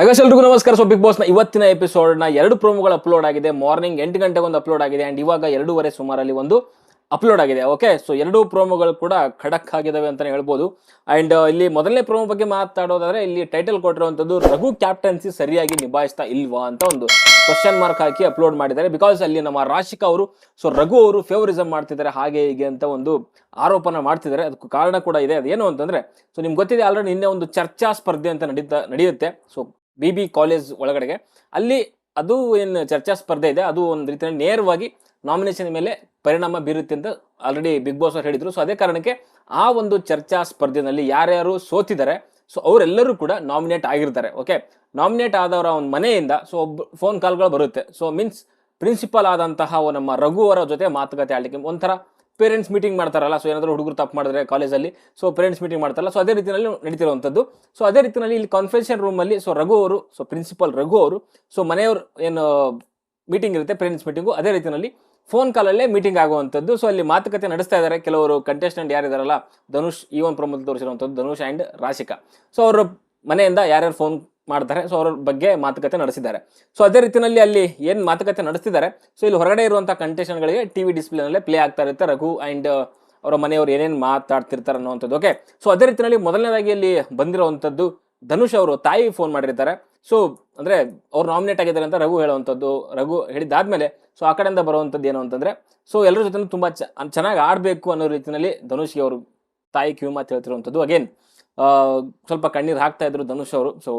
ಹಾಗಾಗಿ ಎಲ್ರಿಗೂ ನಮಸ್ಕಾರ. ಸೊ ಬಿಗ್ ಬಾಸ್ನ ಇವತ್ತಿನ ಎಪಿಸೋಡ್ನ ಎರಡು ಪ್ರೋಮೋಗಳು ಅಪ್ಲೋಡ್ ಆಗಿದೆ. ಮಾರ್ನಿಂಗ್ ಎಂಟು ಗಂಟೆಗೆ ಒಂದು ಅಪ್ಲೋಡ್ ಆಗಿದೆ ಆ್ಯಂಡ್ ಇವಾಗ ಎರಡೂವರೆ ಸುಮಾರಲ್ಲಿ ಒಂದು ಅಪ್ಲೋಡ್ ಆಗಿದೆ. ಓಕೆ ಸೊ ಎರಡು ಪ್ರೋಮೋಗಳು ಕೂಡ ಖಡಕ್ ಆಗಿದ್ದಾವೆ ಅಂತಲೇ ಹೇಳ್ಬೋದು ಆ್ಯಂಡ್ ಇಲ್ಲಿ ಮೊದಲನೇ ಪ್ರೋಮೋ ಬಗ್ಗೆ ಮಾತಾಡೋದಾದ್ರೆ, ಇಲ್ಲಿ ಟೈಟಲ್ ಕೊಟ್ಟಿರುವಂಥದ್ದು ರಘು ಕ್ಯಾಪ್ಟನ್ಸಿ ಸರಿಯಾಗಿ ನಿಭಾಯಿಸ್ತಾ ಇಲ್ವಾ ಅಂತ ಒಂದು ಕ್ವಶನ್ ಮಾರ್ಕ್ ಹಾಕಿ ಅಪ್ಲೋಡ್ ಮಾಡಿದ್ದಾರೆ. ಬಿಕಾಸ್ ಅಲ್ಲಿ ನಮ್ಮ ರಾಶಿಕ ಅವರು ಸೊ ರಘು ಅವರು ಫೇವರಿಸಮ್ ಮಾಡ್ತಿದ್ದಾರೆ, ಹಾಗೆ ಹೀಗೆ ಅಂತ ಒಂದು ಆರೋಪನ ಮಾಡ್ತಿದ್ದಾರೆ. ಅದಕ್ಕೆ ಕಾರಣ ಕೂಡ ಇದೆ. ಅದೇನು ಅಂತಂದ್ರೆ ಸೊ ನಿಮ್ಗೆ ಗೊತ್ತಿದೆ, ಆಲ್ರೆಡಿ ನಿನ್ನೆ ಒಂದು ಚರ್ಚಾ ಸ್ಪರ್ಧೆ ಅಂತ ನಡೀತಾ, ನಡೆಯುತ್ತೆ. ಸೊ ಬಿ ಬಿ ಕಾಲೇಜ್ ಒಳಗಡೆಗೆ. ಅಲ್ಲಿ ಅದು ಏನು ಚರ್ಚಾ ಸ್ಪರ್ಧೆ ಇದೆ, ಅದು ಒಂದು ರೀತಿಯಲ್ಲಿ ನೇರವಾಗಿ ನಾಮಿನೇಷನ್ ಮೇಲೆ ಪರಿಣಾಮ ಬೀರುತ್ತೆ ಅಂತ ಆಲ್ರೆಡಿ ಬಿಗ್ ಬಾಸ್ ಅವ್ರು ಹೇಳಿದರು. ಸೊ ಅದೇ ಕಾರಣಕ್ಕೆ ಆ ಒಂದು ಚರ್ಚಾ ಸ್ಪರ್ಧೆಯಲ್ಲಿ ಯಾರ್ಯಾರು ಸೋತಿದ್ದಾರೆ ಸೊ ಅವರೆಲ್ಲರೂ ಕೂಡ ನಾಮಿನೇಟ್ ಆಗಿರ್ತಾರೆ ಓಕೆ ನಾಮಿನೇಟ್ ಆದವರ ಒಂದು ಮನೆಯಿಂದ ಸೊ ಒಬ್ಬ ಫೋನ್ ಕಾಲ್ಗಳು ಬರುತ್ತೆ. ಸೊ ಮೀನ್ಸ್ ಪ್ರಿನ್ಸಿಪಲ್ ಆದಂತಹ ನಮ್ಮ ರಘು ಅವರ ಜೊತೆ ಮಾತುಕತೆ ಆಡಲಿಕ್ಕೆ ಒಂಥರ ಪೇರೆಂಟ್ಸ್ ಮೀಟಿಂಗ್ ಮಾಡ್ತಾರಲ್ಲ ಸೊ ಏನಾದರೂ ಹುಡುಗರು ತಪ್ಪು ಮಾಡಿದ್ರೆ ಕಾಲೇಜಲ್ಲಿ ಸೊ ಪೇರೆಂಟ್ಸ್ ಮೀಟಿಂಗ್ ಮಾಡ್ತಾರಲ್ಲ ಸೊ ಅದೇ ರೀತಿಯಲ್ಲಿ ನಡೀತಿರುವಂಥದ್ದು. ಸೊ ಅದೇ ರೀತಿಯಲ್ಲಿ ಇಲ್ಲಿ ಕಾನ್ಫರೆನ್ಷನ್ ರೂಮಲ್ಲಿ ಸೊ ರಘು ಅವರು ಸೊ ಪ್ರಿನ್ಸಿಪಲ್ ರಘು ಅವರು ಸೊ ಮನೆಯವರು ಏನು ಮೀಟಿಂಗ್ ಇರುತ್ತೆ ಪೇರೆಂಟ್ಸ್ ಮೀಟಿಂಗು ಅದೇ ರೀತಿಯಲ್ಲಿ ಫೋನ್ ಕಾಲಲ್ಲೇ ಮೀಟಿಂಗ್ ಆಗುವಂಥದ್ದು. ಸೊ ಅಲ್ಲಿ ಮಾತುಕತೆ ನಡೆಸ್ತಾ ಇದ್ದಾರೆ, ಕೆಲವರು ಕಂಟೆಸ್ಟೆಂಟ್ ಯಾರಿದಾರಲ್ಲ, ಧನುಷ್, ಈ ಒಂದು ಪ್ರಮುಖ ತೋರಿಸಿರುವಂಥದ್ದು ಧನುಷ್ ಆ್ಯಂಡ್ ರಾಶಿಕಾ. ಸೊ ಅವರು ಮನೆಯಿಂದ ಯಾರ್ಯಾರು ಫೋನ್ ಮಾಡ್ತಾರೆ. ಸೊ ಅವ್ರ ಬಗ್ಗೆ ಮಾತುಕತೆ ನಡೆಸಿದ್ದಾರೆ. ಸೊ ಅದೇ ರೀತಿಯಲ್ಲಿ ಅಲ್ಲಿ ಏನು ಮಾತುಕತೆ ನಡೆಸ್ತಿದ್ದಾರೆ? ಸೊ ಇಲ್ಲಿ ಹೊರಗಡೆ ಇರುವಂಥ ಕಂಟೆಷನ್ಗಳಿಗೆ ಟಿ ವಿ ಡಿಸ್ಪ್ಲೇನಲ್ಲೇ ಪ್ಲೇ ಆಗ್ತಾ ಇರುತ್ತೆ. ರಘು ಆ್ಯಂಡ್ ಅವರ ಮನೆಯವರು ಏನೇನು ಮಾತಾಡ್ತಿರ್ತಾರೆ ಅನ್ನೋವಂಥದ್ದು. ಓಕೆ ಸೊ ಅದೇ ರೀತಿಯಲ್ಲಿ ಮೊದಲನೇದಾಗಿ ಅಲ್ಲಿ ಬಂದಿರುವಂಥದ್ದು ಧನುಷ್ ಅವರು ತಾಯಿ ಫೋನ್ ಮಾಡಿರ್ತಾರೆ. ಸೊ ಅಂದ್ರೆ ಅವ್ರು ನಾಮಿನೇಟ್ ಆಗಿದ್ದಾರೆ ಅಂತ ರಘು ಹೇಳುವಂಥದ್ದು, ರಘು ಹೇಳಿದಾದ್ಮೇಲೆ ಸೊ ಆ ಕಡೆಯಿಂದ ಬರುವಂಥದ್ದು ಏನು ಅಂತಂದ್ರೆ ಸೊ ಎಲ್ಲರ ಜೊತೆ ತುಂಬಾ ಚೆನ್ನಾಗಿ ಆಡಬೇಕು ಅನ್ನೋ ರೀತಿಯಲ್ಲಿ ಧನುಷ್ಗೆ ಅವರು ತಾಯಿ ಕಿವಿ ಮಾತು ಹೇಳ್ತಿರುವಂಥದ್ದು. ಅಗೇನ್ ಸ್ವಲ್ಪ ಕಣ್ಣೀರು ಹಾಕ್ತಾ ಇದ್ರು ಧನುಷ್ ಅವರು. ಸೊ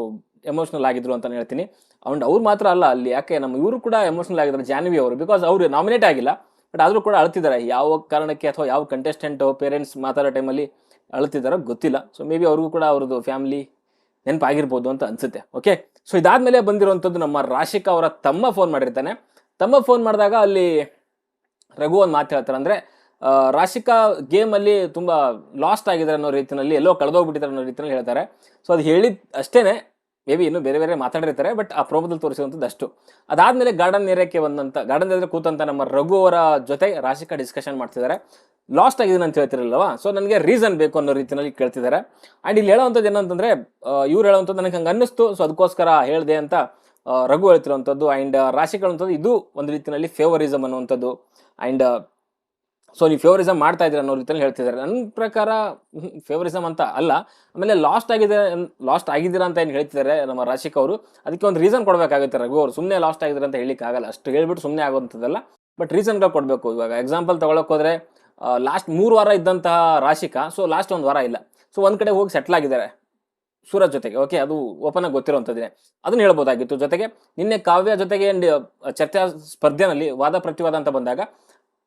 ಎಮೋಷನಲ್ ಆಗಿದ್ರು ಅಂತ ಹೇಳ್ತೀನಿ. ಅಂಡ್ ಅವ್ರು ಮಾತ್ರ ಅಲ್ಲ, ಅಲ್ಲಿ ಯಾಕೆ ನಮ್ಮ ಇವರು ಕೂಡ ಎಮೋಷನಲ್ ಆಗಿದ್ದಾರೆ ಜಾನ್ವಿ ಅವರು. ಬಿಕಾಸ್ ಅವರು ನಾಮಿನೇಟ್ ಆಗಿಲ್ಲ ಬಟ್ ಆದರೂ ಕೂಡ ಅಳ್ತಿದ್ದಾರೆ. ಯಾವ ಕಾರಣಕ್ಕೆ ಅಥವಾ ಯಾವ ಕಂಟೆಸ್ಟೆಂಟ್ ಪೇರೆಂಟ್ಸ್ ಮಾತಾಡೋ ಟೈಮಲ್ಲಿ ಅಳ್ತಿದ್ದಾರೋ ಗೊತ್ತಿಲ್ಲ. ಸೊ ಮೇ ಬಿ ಅವ್ರಿಗೂ ಕೂಡ ಅವ್ರದ್ದು ಫ್ಯಾಮಿಲಿ ನೆನಪಾಗಿರ್ಬೋದು ಅಂತ ಅನಿಸುತ್ತೆ. ಓಕೆ ಸೊ ಇದಾದಮೇಲೆ ಬಂದಿರುವಂಥದ್ದು ನಮ್ಮ ರಾಶಿಕಾ ಅವರ ತಮ್ಮ ಫೋನ್ ಮಾಡಿರ್ತಾನೆ. ತಮ್ಮ ಫೋನ್ ಮಾಡಿದಾಗ ಅಲ್ಲಿ ರಘು ಒಂದು ಮಾತು ಹೇಳ್ತಾರೆ ಅಂದರೆ ರಾಶಿಕಾ ಗೇಮಲ್ಲಿ ತುಂಬ ಲಾಸ್ಟ್ ಆಗಿದ್ದಾರೆ ಅನ್ನೋ ರೀತಿಯಲ್ಲಿ ಎಲ್ಲೋ ಕಳೆದೋಗ್ಬಿಟ್ಟಿದ್ದಾರೆ ಅನ್ನೋ ರೀತಿಯಲ್ಲಿ ಹೇಳ್ತಾರೆ. ಸೊ ಅದು ಹೇಳಿದ ಅಷ್ಟೇನೆ. ಮೇ ಬಿ ಇನ್ನು ಬೇರೆ ಬೇರೆ ಮಾತಾಡಿರ್ತಾರೆ ಬಟ್ ಆ ಪ್ರೋಮದಲ್ಲಿ ತೋರಿಸುವಂಥದ್ದು ಅಷ್ಟು. ಅದಾದಮೇಲೆ ಗಾರ್ಡನ್ ಏರಿಯಾಕ್ಕೆ ಬಂದಂಥ ಗಾರ್ಡನ್ ಎದುರು ಕೂತಂತ ನಮ್ಮ ರಘು ಅವರ ಜೊತೆ ರಾಶಿಕಾ ಡಿಸ್ಕಷನ್ ಮಾಡ್ತಿದ್ದಾರೆ. ಲಾಸ್ಟ್ ಆಗಿದ್ದೀನಿ ಅಂತ ಹೇಳ್ತಿರಲ್ವಾ ಸೊ ನನಗೆ ರೀಸನ್ ಬೇಕು ಅನ್ನೋ ರೀತಿಯಲ್ಲಿ ಕೇಳ್ತಿದ್ದಾರೆ. ಆ್ಯಂಡ್ ಇಲ್ಲಿ ಹೇಳೋವಂಥದ್ದು ಏನಂತಂದ್ರೆ ಇವ್ರು ಹೇಳೋವಂಥದ್ದು ನನಗೆ ಹಂಗೆ ಅನ್ನಿಸ್ತು. ಸೊ ಅದಕ್ಕೋಸ್ಕರ ಹೇಳಿದೆ ಅಂತ ರಘು ಹೇಳ್ತಿರುವಂಥದ್ದು. ಆ್ಯಂಡ್ ರಾಶಿಕಾ ಹೇಳುವಂಥದ್ದು ಇದು ಒಂದು ರೀತಿಯಲ್ಲಿ ಫೇವರಿಸಮ್ ಅನ್ನುವಂಥದ್ದು. ಆ್ಯಂಡ್ ಸೊ ನೀವು ಫೇವರಿಸಮ್ ಮಾಡ್ತಾ ಇದ್ದೀರ ಅನ್ನೋ ರೀತಿಯಲ್ಲಿ ಹೇಳ್ತಿದ್ದಾರೆ. ನನ್ನ ಪ್ರಕಾರ ಫೇವರಿಸಮ್ ಅಂತ ಅಲ್ಲ. ಆಮೇಲೆ ಲಾಸ್ಟ್ ಆಗಿದೆ ಲಾಸ್ಟ್ ಆಗಿದ್ದೀರಾ ಅಂತ ಏನು ಹೇಳ್ತಿದ್ದಾರೆ ನಮ್ಮ ರಾಶಿಕ್ ಅವರು? ಅದಕ್ಕೆ ಒಂದು ರೀಸನ್ ಕೊಡಬೇಕಾಗುತ್ತೆ ರಘು ಅವರು. ಸುಮ್ಮನೆ ಲಾಸ್ಟ್ ಆಗಿದ್ದೀರ ಅಂತ ಹೇಳಿಕ್ಕೆ ಆಗಲ್ಲ. ಅಷ್ಟು ಹೇಳ್ಬಿಟ್ಟು ಸುಮ್ಮನೆ ಆಗುವಂಥದ್ದಲ್ಲ ಬಟ್ ರೀಸನ್ಗಳು ಕೊಡಬೇಕು ಇವಾಗ. ಎಕ್ಸಾಂಪಲ್ ತೊಗೊಳಕ್ಕೆ ಹೋದ್ರೆ ಲಾಸ್ಟ್ ಮೂರು ವಾರ ಇದ್ದಂತಹ ರಾಶಿಕಾ ಸೊ ಲಾಸ್ಟ್ ಒಂದು ವಾರ ಇಲ್ಲ. ಸೊ ಒಂದು ಕಡೆ ಹೋಗಿ ಸೆಟ್ಲ್ ಆಗಿದ್ದಾರೆ. ಸೂರಜ್ ಜೊತೆಗೆ ಓಕೆ ಅದು ಓಪನ್ ಆಗಿ ಗೊತ್ತಿರುವಂಥದ್ದೇ ಅದನ್ನು ಹೇಳ್ಬೋದಾಗಿತ್ತು. ಜೊತೆಗೆ, ನಿನ್ನೆ ಕಾವ್ಯ ಜೊತೆಗೆ ಚರ್ಚಾ ಸ್ಪರ್ಧೆನಲ್ಲಿ ವಾದ ಪ್ರತಿವಾದ ಅಂತ ಬಂದಾಗ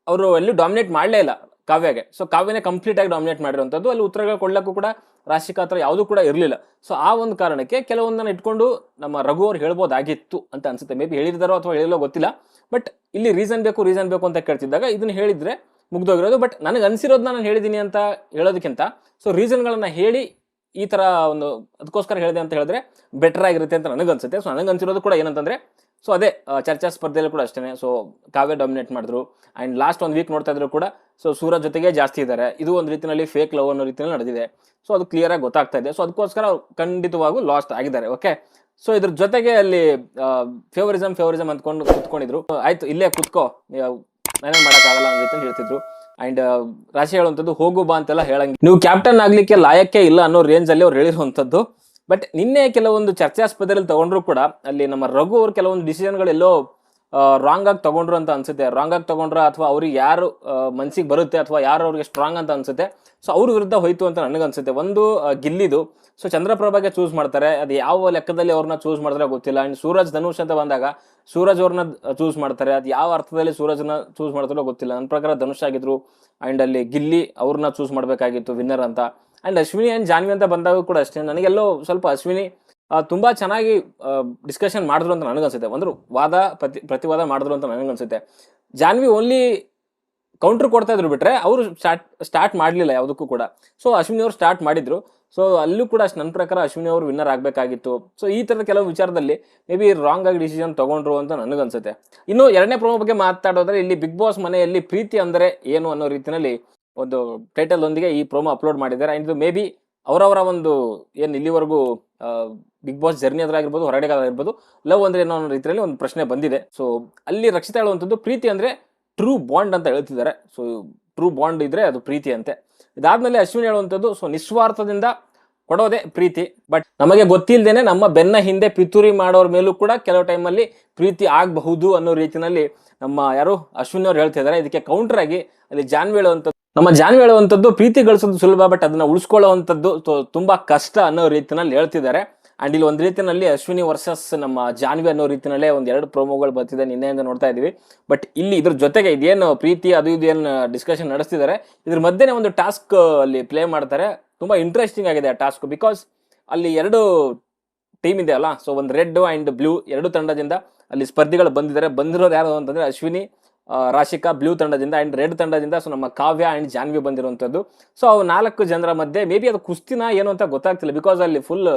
ಅವರು ಅಲ್ಲಿ ಡಾಮಿನೇಟ್ ಮಾಡಲೇ ಇಲ್ಲ ಕಾವ್ಯಗೆ. ಸೊ ಕಾವ್ಯನೇ ಕಂಪ್ಲೀಟ್ ಆಗಿ ಡಾಮಿನೇಟ್ ಮಾಡಿರುವಂಥದ್ದು. ಅಲ್ಲಿ ಉತ್ತರಗಳು ಕೊಡ್ಲಕ್ಕೂ ಕೂಡ ರಾಶಿಕಾ ಹತ್ರ ಯಾವುದೂ ಕೂಡ ಇರಲಿಲ್ಲ. ಸೊ ಆ ಒಂದು ಕಾರಣಕ್ಕೆ ಕೆಲವೊಂದನ್ನು ಇಟ್ಕೊಂಡು ನಮ್ಮ ರಘು ಅವ್ರು ಹೇಳ್ಬೋದಾಗಿತ್ತು ಅಂತ ಅನ್ಸುತ್ತೆ. ಮೇ ಬಿ ಹೇಳಿದಾರೋ ಅಥವಾ ಹೇಳಿಲ್ಲೋ ಗೊತ್ತಿಲ್ಲ. ಬಟ್ ಇಲ್ಲಿ ರೀಸನ್ ಬೇಕು ರೀಸನ್ ಬೇಕು ಅಂತ ಕೇಳ್ತಿದ್ದಾಗ ಇದನ್ನ ಹೇಳಿದ್ರೆ ಮುಗ್ದೋಗಿರೋದು. ಬಟ್ ನನಗೆ ಅನಿಸಿರೋದನ್ನ ನಾನು ಹೇಳಿದ್ದೀನಿ ಅಂತ ಹೇಳೋದಕ್ಕಿಂತ ಸೊ ರೀಸನ್ಗಳನ್ನು ಹೇಳಿ ಈ ತರ ಒಂದು ಅದಕ್ಕೋಸ್ಕರ ಹೇಳಿದೆ ಅಂತ ಹೇಳಿದ್ರೆ ಬೆಟರ್ ಆಗಿರುತ್ತೆ ಅಂತ ನನಗೆ ಅನ್ಸುತ್ತೆ ಸೊ ನನಗೆ ಅನ್ಸಿರೋದು ಕೂಡ ಏನಂತಂದ್ರೆ ಸೊ ಅದೇ ಚರ್ಚಾ ಸ್ಪರ್ಧೆಯಲ್ಲಿ ಕೂಡ ಅಷ್ಟೇ ಸೊ ಕಾವ್ಯ ಡಾಮಿನೇಟ್ ಮಾಡಿದ್ರು. ಆ್ಯಂಡ್ ಲಾಸ್ಟ್ ಒಂದು ವೀಕ್ ನೋಡ್ತಾ ಇದ್ರು ಕೂಡ ಸೊ ಸೂರಜ್ ಜೊತೆಗೆ ಜಾಸ್ತಿ ಇದ್ದಾರೆ ಇದು ಒಂದು ರೀತಿಯಲ್ಲಿ ಫೇಕ್ ಲವ್ ಅನ್ನೋ ರೀತಿಯಲ್ಲಿ ನಡೆದಿದೆ. ಸೊ ಅದು ಕ್ಲಿಯರ್ ಆಗಿ ಗೊತ್ತಾಗ್ತಾ ಇದೆ. ಸೊ ಅದಕ್ಕೋಸ್ಕರ ಖಂಡಿತವಾಗೂ ಲಾಸ್ಟ್ ಆಗಿದ್ದಾರೆ. ಓಕೆ ಸೊ ಇದ್ರ ಜೊತೆಗೆ ಅಲ್ಲಿ ಫೇವರಿಸಮ್ ಫೇವರಿಸಮ್ ಅಂದ್ಕೊಂಡು ಕುತ್ಕೊಂಡಿದ್ರು. ಆಯ್ತು, ಇಲ್ಲೇ ಕುತ್ಕೋ. ನಾನೇನು ಮಾಡೋಕ್ಕಾಗಲ್ಲ ಅನ್ನೋ ರೀತಿ ಹೇಳ್ತಿದ್ರು ಅಂಡ್ ರಾಶಿ ಹೇಳುವಂಥದ್ದು ಹೋಗು ಬಾ ಅಂತೆಲ್ಲ ಹೇಳಂಗೆ ನೀವು ಕ್ಯಾಪ್ಟನ್ ಆಗ್ಲಿಕ್ಕೆ ಲಾಯಕ್ಕೆ ಇಲ್ಲ ಅನ್ನೋ ರೇಂಜ್ ಅಲ್ಲಿ ಅವ್ರು ಹೇಳಿರುವಂಥದ್ದು. ಬಟ್ ನಿನ್ನೆ ಕೆಲವೊಂದು ಚರ್ಚಾಸ್ಪದದಲ್ಲಿ ತಗೊಂಡ್ರು ಕೂಡ ಅಲ್ಲಿ ನಮ್ಮ ರಘು ಅವ್ರು ಕೆಲವೊಂದು ಡಿಸಿಷನ್ಗಳೆಲ್ಲೋ ರಾಂಗ್ ಆಗಿ ತಗೊಂಡ್ರು ಅಂತ ಅನ್ಸುತ್ತೆ. ರಾಂಗ್ ಆಗಿ ತಗೊಂಡ್ರ ಅಥವಾ ಅವ್ರಿಗೆ ಯಾರು ಮನ್ಸಿಗೆ ಬರುತ್ತೆ ಅಥವಾ ಯಾರು ಅವ್ರಿಗೆ ಸ್ಟ್ರಾಂಗ್ ಅಂತ ಅನ್ಸುತ್ತೆ. ಸೊ ಅವ್ರ ವಿರುದ್ಧ ಹೋಯ್ತು ಅಂತ ನನಗನ್ಸುತ್ತೆ. ಒಂದು ಗಿಲ್ಲಿದು. ಸೊ ಚಂದ್ರಪ್ರಭಾಗೆ ಚೂಸ್ ಮಾಡ್ತಾರೆ. ಅದು ಯಾವ ಲೆಕ್ಕದಲ್ಲಿ ಅವ್ರನ್ನ ಚೂಸ್ ಮಾಡಿದ್ರೆ ಗೊತ್ತಿಲ್ಲ. ಅಂಡ್ ಸೂರಜ್ ಧನುಷ್ ಅಂತ ಬಂದಾಗ ಸೂರಜ್ ಅವ್ರನ್ನ ಚೂಸ್ ಮಾಡ್ತಾರೆ. ಅದು ಯಾವ ಅರ್ಥದಲ್ಲಿ ಸೂರಜ್ನ ಚೂಸ್ ಮಾಡ್ತಾರೋ ಗೊತ್ತಿಲ್ಲ. ನನ್ನ ಪ್ರಕಾರ ಧನುಷ್ ಆಗಿದ್ರು ಅಂಡ್ ಅಲ್ಲಿ ಗಿಲ್ಲಿ ಅವ್ರನ್ನ ಚೂಸ್ ಮಾಡಬೇಕಾಗಿತ್ತು ವಿನ್ನರ್ ಅಂತ. ಅಂಡ್ ಅಶ್ವಿನಿ ಅಂಡ್ ಜಾನ್ವಿ ಅಂತ ಬಂದಾಗ ಕೂಡ ಅಷ್ಟೇ. ನನಗೆಲ್ಲೋ ಸ್ವಲ್ಪ ಅಶ್ವಿನಿ ತುಂಬಾ ಚೆನ್ನಾಗಿ ಡಿಸ್ಕಷನ್ ಮಾಡಿದ್ರು ಅಂತ ನನಗನ್ಸುತ್ತೆ ಒಂದು ವಾದ, ಪ್ರತಿ, ಪ್ರತಿವಾದ ಮಾಡಿದ್ರು ಅಂತ ನನಗನ್ಸುತ್ತೆ ಜಾನ್ವಿ ಓನ್ಲಿ ಕೌಂಟರ್ ಕೊಡ್ತಾ ಇದ್ರು ಬಿಟ್ರೆ ಅವರು ಸ್ಟಾರ್ಟ್ ಸ್ಟಾರ್ಟ್ ಮಾಡಲಿಲ್ಲ ಯಾವುದಕ್ಕೂ ಕೂಡ. ಸೊ ಅಶ್ವಿನಿ ಅವರು ಸ್ಟಾರ್ಟ್ ಮಾಡಿದ್ರು. ಸೊ ಅಲ್ಲೂ ಕೂಡ ಅಷ್ಟು ನನ್ನ ಪ್ರಕಾರ ಅಶ್ವಿನಿ ಅವರು ವಿನ್ನರ್ ಆಗಬೇಕಾಗಿತ್ತು. ಸೊ ಈ ಥರದ ಕೆಲವು ವಿಚಾರದಲ್ಲಿ ಮೇ ಬಿ ರಾಂಗ್ ಆಗಿ ಡಿಸಿಷನ್ ತಗೊಂಡ್ರು ಅಂತ ನನಗನ್ಸುತ್ತೆ ಇನ್ನು ಎರಡನೇ ಪ್ರಮೋ ಬಗ್ಗೆ ಮಾತಾಡೋದ್ರೆ ಇಲ್ಲಿ ಬಿಗ್ ಬಾಸ್ ಮನೆಯಲ್ಲಿ ಪ್ರೀತಿ ಅಂದರೆ ಏನು ಅನ್ನೋ ರೀತಿಯಲ್ಲಿ ಒಂದು ಟೈಟಲ್ ಒಂದಿಗೆ ಈ ಪ್ರೋಮೋ ಅಪ್ಲೋಡ್ ಮಾಡಿದ್ದಾರೆ. ಆ್ಯಂಡ್ ಇದು ಮೇ ಬಿ ಅವರವರ ಒಂದು ಏನು ಇಲ್ಲಿವರೆಗೂ ಬಿಗ್ ಬಾಸ್ ಜರ್ನಿ ಆಗಿರ್ಬೋದು ಹೊರಗಡೆ ಆಗಿರ್ಬೋದು ಲವ್ ಅಂದರೆ ಏನೋ ಅನ್ನೋ ರೀತಿಯಲ್ಲಿ ಒಂದು ಪ್ರಶ್ನೆ ಬಂದಿದೆ. ಸೊ ಅಲ್ಲಿ ರಕ್ಷಿತಾ ಹೇಳುವಂಥದ್ದು ಪ್ರೀತಿ ಅಂದರೆ ಟ್ರೂ ಬಾಂಡ್ ಅಂತ ಹೇಳ್ತಿದ್ದಾರೆ. ಸೊ ಟ್ರೂ ಬಾಂಡ್ ಇದ್ದರೆ ಅದು ಪ್ರೀತಿ ಅಂತೆ. ಇದಾದಮೇಲೆ ಅಶ್ವಿನಿ ಹೇಳುವಂಥದ್ದು ಸೊ ನಿಸ್ವಾರ್ಥದಿಂದ ಕೊಡೋದೇ ಪ್ರೀತಿ. ಬಟ್ ನಮಗೆ ಗೊತ್ತಿಲ್ಲದೇನೆ ನಮ್ಮ ಬೆನ್ನ ಹಿಂದೆ ಪಿತೂರಿ ಮಾಡೋರ ಮೇಲೂ ಕೂಡ ಕೆಲವು ಟೈಮಲ್ಲಿ ಪ್ರೀತಿ ಆಗಬಹುದು ಅನ್ನೋ ರೀತಿಯಲ್ಲಿ ನಮ್ಮ ಯಾರು ಅಶ್ವಿನಿ ಅವ್ರು ಹೇಳ್ತಿದ್ದಾರೆ. ಇದಕ್ಕೆ ಕೌಂಟ್ರಾಗಿ ಅಲ್ಲಿ ಜಾನ್ವಿ ಹೇಳುವಂಥದ್ದು ನಮ್ಮ ಜಾನ್ವಿ ಹೇಳುವಂಥದ್ದು, ಪ್ರೀತಿ ಗಳಿಸೋದು ಸುಲಭ ಬಟ್ ಅದನ್ನ ಉಳಿಸ್ಕೊಳ್ಳುವಂಥದ್ದು ತುಂಬಾ ಕಷ್ಟ ಅನ್ನೋ ರೀತಿನಲ್ಲಿ ಹೇಳ್ತಿದ್ದಾರೆ. ಅಂಡ್ ಇಲ್ಲಿ ಒಂದು ರೀತಿನಲ್ಲಿ ಅಶ್ವಿನಿ ವರ್ಸಸ್ ನಮ್ಮ ಜಾನ್ವಿ ಅನ್ನೋ ರೀತಿನಲ್ಲೇ ಒಂದು ಎರಡು ಪ್ರೋಮೋಗಳು ಬರ್ತಿದೆ ನಿನ್ನೆಯಿಂದ ನೋಡ್ತಾ ಇದೀವಿ. ಬಟ್ ಇಲ್ಲಿ ಇದ್ರ ಜೊತೆಗೆ ಇದೇನು ಪ್ರೀತಿ, ಅದು ಇದೇನು ಡಿಸ್ಕಷನ್ ನಡೆಸ್ತಿದ್ದಾರೆ. ಇದ್ರ ಮಧ್ಯೆ ಒಂದು ಟಾಸ್ಕ್ ಅಲ್ಲಿ ಪ್ಲೇ ಮಾಡ್ತಾರೆ. ತುಂಬಾ ಇಂಟ್ರೆಸ್ಟಿಂಗ್ ಆಗಿದೆ ಆ ಟಾಸ್ಕ್ ಬಿಕಾಸ್ ಅಲ್ಲಿ ಎರಡು ಟೀಮ್ ಇದೆ ಅಲ್ಲ. ಸೊ ಒಂದು ರೆಡ್ ಅಂಡ್ ಬ್ಲೂ ಎರಡು ತಂಡದಿಂದ ಅಲ್ಲಿ ಸ್ಪರ್ಧಿಗಳು ಬಂದಿದ್ದಾರೆ. ಬಂದಿರೋದು ಯಾರು ಅಂತಂದ್ರೆ ಅಶ್ವಿನಿ ರಾಶಿಕಾ ಬ್ಲೂ ತಂಡದಿಂದ ಅಂಡ್ ರೆಡ್ ತಂಡದಿಂದ ಸೊ ನಮ್ಮ ಕಾವ್ಯ ಅಂಡ್ ಜಾನ್ವಿ ಬಂದಿರುವಂಥದ್ದು. ಸೊ ಅವು ನಾಲ್ಕು ಜನರ ಮಧ್ಯೆ ಮೇ ಬಿ ಅದು ಕುಸ್ತಿನ ಏನು ಅಂತ ಗೊತ್ತಾಗ್ತಿಲ್ಲ ಬಿಕಾಸ್ ಅಲ್ಲಿ ಫುಲ್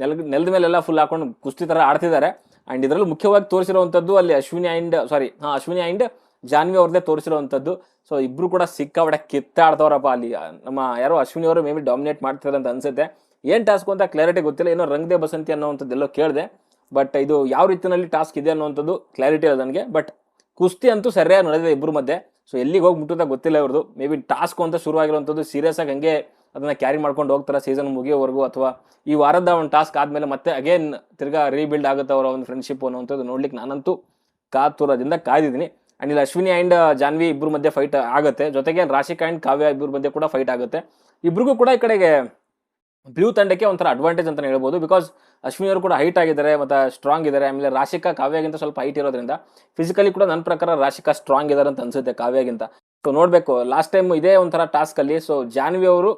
ನೆಲ, ನೆಲದ ಮೇಲೆಲ್ಲ ಫುಲ್ ಹಾಕೊಂಡು ಕುಸ್ತಿ ಥರ ಆಡ್ತಿದ್ದಾರೆ. ಆ್ಯಂಡ್ ಇದರಲ್ಲೂ ಮುಖ್ಯವಾಗಿ ತೋರಿಸಿರುವಂಥದ್ದು ಅಲ್ಲಿ ಅಶ್ವಿನಿ ಆ್ಯಂಡ್ ಸಾರಿ ಹಾಂ, ಅಶ್ವಿನಿ ಆ್ಯಂಡ್ ಜಾನ್ವಿ ಅವ್ರದ್ದೇ ತೋರಿಸಿರುವಂಥದ್ದು. ಸೊ ಇಬ್ಬರು ಕೂಡ ಸಿಕ್ಕಾಪಟ್ಟೆ ಕಿತ್ತಾಡ್ತವ್ರಪ್ಪ ಅಲ್ಲಿ. ನಮ್ಮ ಯಾರು ಅಶ್ವಿನಿ ಅವರು ಮೇ ಬಿ ಡಾಮಿನೇಟ್ ಮಾಡ್ತಾರೆ ಅಂತ ಅನ್ಸುತ್ತೆ. ಏನು ಟಾಸ್ಕ್ ಅಂತ ಕ್ಲಾರಿಟಿ ಗೊತ್ತಿಲ್ಲ, ಏನೋ ರಂಗದೇ ಬಸಂತಿ ಅನ್ನೋವಂಥದ್ದೆಲ್ಲೋ ಕೇಳಿದೆ. ಬಟ್ ಇದು ಯಾವ ರೀತಿಯಲ್ಲಿ ಟಾಸ್ಕ್ ಇದೆ ಅನ್ನೋವಂಥದ್ದು ಕ್ಲಾರಿಟಿ ಇಲ್ಲ ನನಗೆ. ಬಟ್ ಕುಸ್ತಿ ಅಂತೂ ಸರಿಯಾಗಿ ನಡೆದಿದೆ ಇಬ್ಬರು ಮಧ್ಯೆ. ಸೊ ಎಲ್ಲಿಗೆ ಹೋಗಿ ಮುಟ್ಟುತ್ತಾ ಗೊತ್ತಿಲ್ಲ ಇವ್ರದ್ದು ಮೇ ಬಿ ಟಾಸ್ಕ್ ಅಂತ ಶುರುವಾಗಿರುವಂಥದ್ದು ಸೀರಿಯಸ್ ಆಗಿ ಹಂಗೆ ಅದನ್ನ ಕ್ಯಾರಿ ಮಾಡ್ಕೊಂಡು ಹೋಗ್ತಾರೆ ಸೀಸನ್ ಮುಗಿಯೋವರೆಗೂ ಅಥವಾ ಈ ವಾರದ ಒಂದು ಟಾಸ್ಕ್ ಆದಮೇಲೆ ಮತ್ತೆ ಅಗೇನ್ ತಿರ್ಗಾ ರೀಬಿಲ್ಡ್ ಆಗುತ್ತೆ ಅವರ ಒಂದು ಫ್ರೆಂಡ್ಶಿಪ್ ಅನ್ನುವಂಥದ್ದು ನೋಡ್ಲಿಕ್ಕೆ ನಾನಂತೂ ಕಾತುರದಿಂದ ಕಾದಿದ್ದೀನಿ ಅಂಡ್ ಇಲ್ಲಿ ಅಶ್ವಿನಿ ಅಂಡ್ ಜಾನ್ವಿ ಇಬ್ಬರು ಮಧ್ಯೆ ಫೈಟ್ ಆಗುತ್ತೆ. ಜೊತೆಗೆ ರಾಶಿಕಾ ಅಂಡ್ ಕಾವ್ಯ ಇಬ್ಬರು ಮಧ್ಯೆ ಕೂಡ ಫೈಟ್ ಆಗುತ್ತೆ. ಇಬ್ರಿಗೂ ಕೂಡ ಈ ಕಡೆಗೆ ಬ್ಲೂ ತಂಡಕ್ಕೆ ಒಂಥರ ಅಡ್ವಾಂಟೇಜ್ ಅಂತ ಹೇಳ್ಬೋದು. ಬಿಕಾಸ್ ಅಶ್ವಿನಿ ಅವರು ಕೂಡ ಹೈಟ್ ಆಗಿದ್ದಾರೆ, ಮತ್ತು ಸ್ಟ್ರಾಂಗ್ ಇದ್ದಾರೆ. ಆಮೇಲೆ ರಾಶಿಕಾ ಕಾವ್ಯಗಿಂತ ಸ್ವಲ್ಪ ಹೈಟ್ ಇರೋದ್ರಿಂದ ಫಿಸಿಕಲಿ ಕೂಡ ನನ್ನ ಪ್ರಕಾರ ರಾಶಿಕಾ ಸ್ಟ್ರಾಂಗ್ ಇದ್ದಾರೆ ಅಂತ ಅನ್ಸುತ್ತೆ ಕಾವ್ಯಗಿಂತ. ಸೊ ನೋಡಬೇಕು ಲಾಸ್ಟ್ ಟೈಮ್ ಇದೇ ಒಂಥರ ಟಾಸ್ಕಲ್ಲಿ ಸೊ ಜಾನ್ವಿ ಅವರು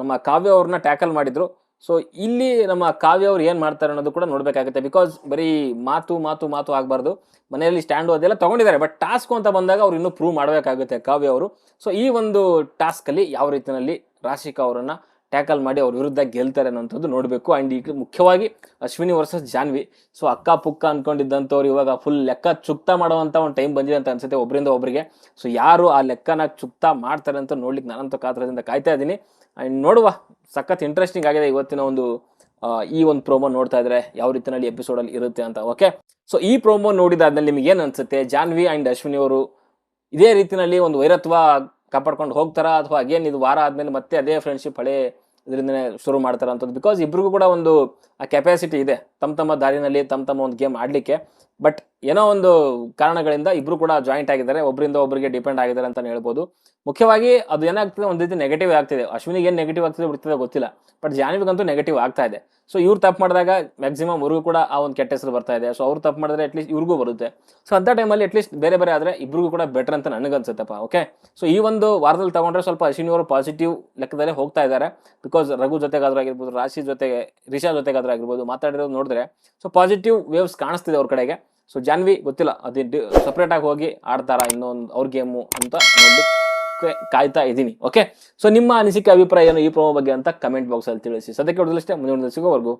ನಮ್ಮ ಕಾವ್ಯ ಅವ್ರನ್ನ ಟ್ಯಾಕಲ್ ಮಾಡಿದರು. ಸೊ ಇಲ್ಲಿ ನಮ್ಮ ಕಾವ್ಯ ಅವ್ರು ಏನು ಮಾಡ್ತಾರೆ ಅನ್ನೋದು ಕೂಡ ನೋಡಬೇಕಾಗುತ್ತೆ. ಬಿಕಾಸ್ ಬರೀ ಮಾತು ಮಾತು ಮಾತು ಆಗಬಾರ್ದು. ಮನೆಯಲ್ಲಿ ಸ್ಟ್ಯಾಂಡು ಅದೆಲ್ಲ ತಗೊಂಡಿದ್ದಾರೆ. ಬಟ್ ಟಾಸ್ಕ್ ಅಂತ ಬಂದಾಗ ಅವ್ರು ಇನ್ನೂ ಪ್ರೂವ್ ಮಾಡಬೇಕಾಗುತ್ತೆ ಕಾವ್ಯ ಅವರು. ಸೊ ಈ ಒಂದು ಟಾಸ್ಕಲ್ಲಿ ಯಾವ ರೀತಿಯಲ್ಲಿ ರಾಶಿಕಾ ಅವರನ್ನ ಟ್ಯಾಕಲ್ ಮಾಡಿ ಅವ್ರ ವಿರುದ್ಧ ಗೆಲ್ತಾರೆ ಅನ್ನೋಂಥದ್ದು ನೋಡಬೇಕು. ಆ್ಯಂಡ್ ಈಗ ಮುಖ್ಯವಾಗಿ ಅಶ್ವಿನಿ ವರ್ಸಸ್ ಜಾನ್ವಿ. ಸೊ ಅಕ್ಕ ಪುಕ್ಕ ಅಂದ್ಕೊಂಡಿದ್ದಂಥವ್ರು ಇವಾಗ ಫುಲ್ ಲೆಕ್ಕ ಚುಕ್ತಾ ಮಾಡುವಂಥ ಒಂದು ಟೈಮ್ ಬಂದಿದೆ ಅಂತ ಅನ್ಸುತ್ತೆ ಒಬ್ಬರಿಂದ ಒಬ್ಬರಿಗೆ ಸೊ ಯಾರು ಆ ಲೆಕ್ಕನ ಚುಕ್ತಾ ಮಾಡ್ತಾರೆ ಅಂತ ನೋಡ್ಲಿಕ್ಕೆ ನಾನಂತೂ ಕಾತರದಿಂದ ಕಾಯ್ತಾ ಇದ್ದೀನಿ. ಆ್ಯಂಡ್ ನೋಡುವ, ಸಖತ್ ಇಂಟ್ರೆಸ್ಟಿಂಗ್ ಆಗಿದೆ ಇವತ್ತಿನ ಒಂದು ಈ ಒಂದು ಪ್ರೋಮೋ ನೋಡ್ತಾ ಇದ್ರೆ ಯಾವ ರೀತಿಯಲ್ಲಿ ಎಪಿಸೋಡ್ ಅಲ್ಲಿ ಇರುತ್ತೆ ಅಂತ. ಓಕೆ ಸೊ ಈ ಪ್ರೋಮೋ ನೋಡಿದಾದ್ಮೇಲೆ ನಿಮ್ಗೆ ಏನ್ ಅನ್ಸುತ್ತೆ? ಜಾನ್ವಿ ಅಂಡ್ ಅಶ್ವಿನಿ ಅವರು ಇದೇ ರೀತಿನಲ್ಲಿ ಒಂದು ವೈರತ್ವ ಕಾಪಾಡ್ಕೊಂಡು ಹೋಗ್ತಾರಾ ಅಥವಾ ಅಗೇನ್ ಇದು ವಾರ ಆದಮೇಲೆ ಮತ್ತೆ ಅದೇ ಫ್ರೆಂಡ್ಶಿಪ್ ಹಳೆ ಇದರಿಂದನೇ ಶುರು ಮಾಡ್ತಾರ ಅಂತದ್ದು? ಬಿಕಾಸ್ ಇಬ್ರಿಗೂ ಕೂಡ ಒಂದು, ಆ ಕೆಪಾಸಿಟಿ ಇದೆ ತಮ್ಮ ತಮ್ಮ ದಾರಿನಲ್ಲಿ, ತಮ್ಮ ತಮ್ಮ ಒಂದು ಗೇಮ್ ಆಡಲಿಕ್ಕೆ. ಬಟ್ ಏನೋ ಒಂದು ಕಾರಣಗಳಿಂದ ಇಬ್ರು ಕೂಡ ಜಾಯಿಂಟ್ ಆಗಿದ್ದಾರೆ ಒಬ್ಬರಿಂದ ಒಬ್ಬರಿಗೆ ಡಿಪೆಂಡ್ ಆಗಿದ್ದಾರೆ ಅಂತ ಹೇಳ್ಬೋದು. ಮುಖ್ಯವಾಗಿ ಅದು ಏನಾಗ್ತದೆ? ಒಂದು ರೀತಿ ನೆಗೆಟಿವ್ ಆಗ್ತಿದೆ. ಅಶ್ವಿನಿಗೆ ಏನು ನೆಗೆಟಿವ್ ಆಗ್ತದೆ ಬಿಡ್ತದೆ ಗೊತ್ತಿಲ್ಲ. ಬಟ್ ಜಾನ್ವಿಗಂತೂ ನೆಗೆಟಿವ್ ಆಗ್ತಾ ಇದೆ. ಸೊ ಇವ್ರು ತಪ್ಪು ಮಾಡಿದಾಗ ಮ್ಯಾಕ್ಸಿಮಮ್ ಅವ್ರಿಗೂ ಕೂಡ ಆ ಒಂದು ಕೆಟ್ಟ ಹೆಸರು ಬರ್ತಾ ಇದೆ. ಸೊ ಅವ್ರು ತಪ್ಪು ಮಾಡಿದ್ರೆ ಅಟ್ಲೀಸ್ಟ್ ಇವ್ರಿಗೂ ಬರುತ್ತೆ. ಸೊ ಅಂತ ಟೈಮಲ್ಲಿ ಅಟ್ಲೀಸ್ಟ್ ಬೇರೆ ಬೇರೆ ಆದರೆ ಇಬ್ರಿಗೂ ಕೂಡ ಬೆಟರ್ ಅಂತ ನನಗನ್ಸುತ್ತಪ್ಪ ಓಕೆ ಸೊ ಈ ಒಂದು ವಾರದಲ್ಲಿ ತಗೊಂಡ್ರೆ ಸ್ವಲ್ಪ ಅಶ್ವಿನಿ ಪಾಸಿಟಿವ್ ಲೆಕ್ಕದಲ್ಲೇ ಹೋಗ್ತಾ ಇದ್ದಾರೆ ಬಿಕಾಸ್ ರಘು ಜೊತೆಗಾದ್ರೂ ಆಗಿರ್ಬೋದು, ರಾಶಿ ಜೊತೆಗೆ ರಿಷಾ ಜೊತೆಗಾದ್ರೂ ಆಗಿರ್ಬೋದು ಮಾತಾಡಿರೋದು ನೋಡಿದ್ರೆ ಸೊ ಪಾಸಿಟಿವ್ ವೇವ್ಸ್ ಕಾಣಿಸ್ತಿದೆ ಅವ್ರ ಕಡೆಗೆ. ಸೊ ಜಾನ್ವಿ ಗೊತ್ತಿಲ್ಲ, ಅದು ಸಪ್ರೇಟಾಗಿ ಹೋಗಿ ಆಡ್ತಾರಾ ಇನ್ನೊಂದು ಅವ್ರ ಗೇಮು ಅಂತ ನೋಡ್ಲಿಕ್ಕೆ ಕಾಯ್ತಾ ಇದ್ದೀನಿ ಓಕೆ ಸೊ ನಿಮ್ಮ ಅನಿಸಿಕೆ, ಅಭಿಪ್ರಾಯ ಏನು ಈ ಪ್ರೋಮೋ ಬಗ್ಗೆ ಅಂತ ಕಮೆಂಟ್ ಬಾಕ್ಸ್ ಅಲ್ಲಿ ತಿಳಿಸಿ. ಸದ್ಯಕ್ಕೆ ಹೊಡೆದಷ್ಟೇ ಮುಂದೆ ಸಿಗೋವರೆಗೂ